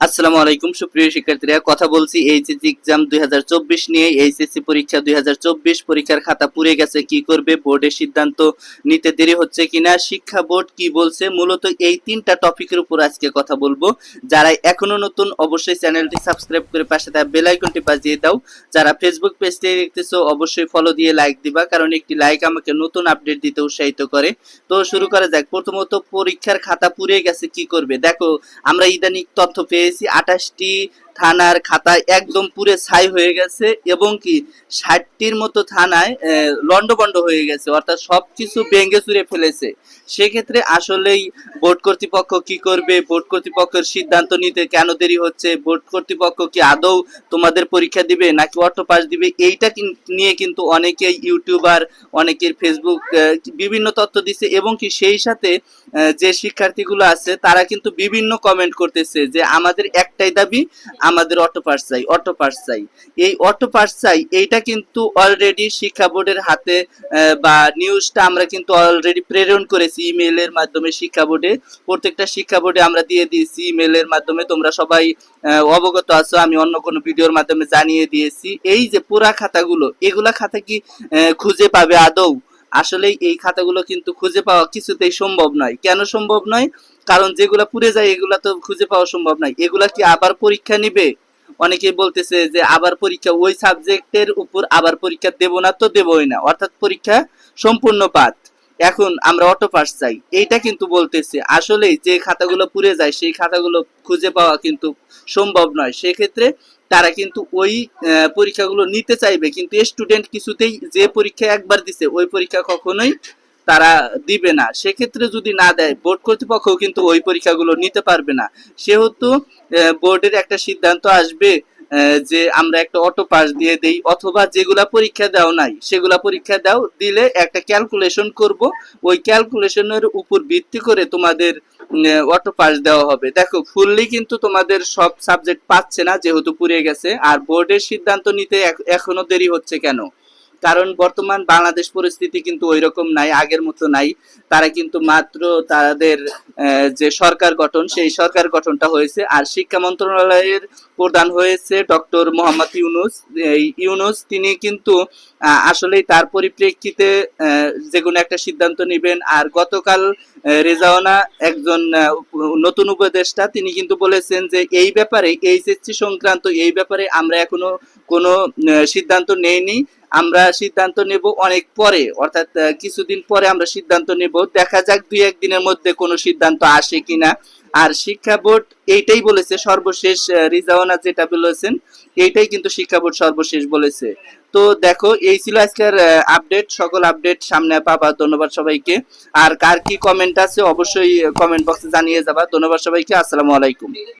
আসসালামু আলাইকুম, সুপ্রিয় শিক্ষার্থীরা। কথা বলছি এইচএসসি এক্সাম দুই হাজার চব্বিশ নিয়ে। এইচএসসি পরীক্ষা দুই হাজার চব্বিশ, পরীক্ষার খাতা পুড়ে গেছে, কি করবে? বোর্ডের সিদ্ধান্ত নিতে দেরি হচ্ছে কিনা? শিক্ষা বোর্ড কি বলছে? মূলত এই তিনটা টপিকের উপর আজকে কথা বলব। যারা এখনও নতুন, অবশ্যই চ্যানেলটি সাবস্ক্রাইব করে পাশে থাকা বেল আইকনটি বাজিয়ে দাও। যারা ফেসবুক পেজ দেখতেছো, অবশ্যই ফলো দিয়ে লাইক দিবা, কারণ একটি লাইক আমাকে নতুন আপডেট দিতে উৎসাহিত করে। তো শুরু করা যাক। প্রথমত, পরীক্ষার খাতা পুড়ে গেছে, কি করবে? দেখো, আমরা ইদানিং তথ্য পেয়েছি আঠাশটি থানার খাতা একদম পুরে ছাই হয়ে গেছে এবং কি ষাটটির মতো থানায় আহ, লন্ডভন্ড হয়ে গেছে অর্থাৎ সবকিছু ভেঙে চুরে ফেলেছে। সেক্ষেত্রে আসলেই বোর্ড কর্তৃপক্ষ কি করবে? বোর্ড কর্তৃপক্ষের সিদ্ধান্ত নিতে কেন দেরি হচ্ছে? বোর্ড কর্তৃপক্ষ কি আদৌ তোমাদের পরীক্ষা দিবে নাকি অটো পাস দিবে? এইটা নিয়ে কিন্তু অনেকেই ইউটিউবার অনেকের ফেসবুক বিভিন্ন তথ্য দিচ্ছে এবং কি সেই সাথে যে শিক্ষার্থীগুলো আছে তারা কিন্তু বিভিন্ন কমেন্ট করতেছে যে আমাদের একটাই দাবি আমাদের অটো পাস চাই, অটো পাস চাই। এই অটো পাস চাই, এইটা কিন্তু অলরেডি শিক্ষা বোর্ডের হাতে বা নিউজটা আমরা কিন্তু অলরেডি প্রেরণ করেছি ইমেলের মাধ্যমে শিক্ষা বোর্ডে। প্রত্যেকটা শিক্ষা বোর্ডে আমরা দিয়ে দিয়েছি ইমেলের মাধ্যমে। তোমরা সবাই অবগত আছো, আমি অন্য কোনো ভিডিওর মাধ্যমে জানিয়ে দিয়েছি। এই যে পুরা খাতাগুলো, এগুলা খাতা কি খুঁজে পাবে আদৌ? আসলে এই খাতাগুলো কিন্তু খুঁজে পাওয়া কিছুতেই সম্ভব নয়। কেন সম্ভব নয়? কারণ যেগুলা পুড়ে যায়, এগুলা তো খুঁজে পাওয়া সম্ভব নয়। এগুলা কি আবার পরীক্ষা নিবে? অনেকেই বলতেছে যে আবার পরীক্ষা, ওই সাবজেক্টের উপর আবার পরীক্ষা দেব না তো দেবই না। অর্থাৎ পরীক্ষা সম্পূর্ণ বাদ। এখন আমরা অটো পাস চাই। এইটা কিন্তু বলতেছে আসলে যে খাতাগুলো পুড়ে যায়, সেই খাতাগুলো খুঁজে পাওয়া কিন্তু সম্ভব নয়। সেক্ষেত্রে তারা কিন্তু ওই পরীক্ষাগুলো নিতে চাইবে। কিন্তু স্টুডেন্ট কিছুতেই যে পরীক্ষা একবার দিছে, ওই পরীক্ষা কখনোই তারা দিবে না। সেক্ষেত্রে যদি না দেয়, বোর্ড কর্তৃপক্ষ কিন্তু ওই পরীক্ষাগুলো নিতে পারবে না। সেহেতু বোর্ডের একটা সিদ্ধান্ত আসবে যে আমরা একটা অটো পাস দিয়ে দেই, অথবা যেগুলা পরীক্ষা দাও নাই, সেগুলা পরীক্ষা দাও, দিলে একটা ক্যালকুলেশন করব। ওই ক্যালকুলেশনের উপর ভিত্তি করে তোমাদের অটো পাস দেওয়া হবে। দেখো ফুললি কিন্তু তোমাদের সব সাবজেক্ট পাচ্ছে না, যেহেতু পুড়ে গেছে। আর বোর্ডের সিদ্ধান্ত নিতে এখনও দেরি হচ্ছে কেন? কারণ বর্তমান বাংলাদেশ পরিস্থিতি কিন্তু ওই রকম নাই আগের মতো নাই। তারা কিন্তু মাত্র তাদের যে সরকার গঠন সেই সরকার গঠনটা হয়েছে। আর শিক্ষা মন্ত্রণালয়ের প্রধান হয়েছে ডক্টর মোহাম্মদ ইউনুস। ইউনুস তিনি কিন্তু আসলেই তার পরিপ্রেক্ষিতে যে কোনো একটা সিদ্ধান্ত নেবেন। আর গতকাল আহ, রেজাওয়ানা একজন নতুন উপদেষ্টা তিনি কিন্তু বলেছেন যে এই ব্যাপারে এইচএসসি সংক্রান্ত এই ব্যাপারে আমরা এখনও কোনো সিদ্ধান্ত নেইনি। আমরা সিদ্ধান্ত নেব অনেক পরে, অর্থাৎ কিছুদিন পরে আমরা সিদ্ধান্ত নেব। দেখা যাক দুই একদিনের মধ্যে কোনো সিদ্ধান্ত আসে কিনা। আর শিক্ষা বোর্ড এইটাই বলেছে, সর্বশেষ রিজাওয়ানা যেটা বলেছেন, এইটাই কিন্তু শিক্ষা বোর্ড সর্বশেষ বলেছে। তো দেখো, এই ছিল আজকের আপডেট সকল আপডেট সামনে পাবা। ধন্যবাদ সবাইকে। আর কার কি কমেন্ট আছে, অবশ্যই কমেন্ট বক্সে জানিয়ে যাবা। ধন্যবাদ সবাইকে। আসসালামু আলাইকুম।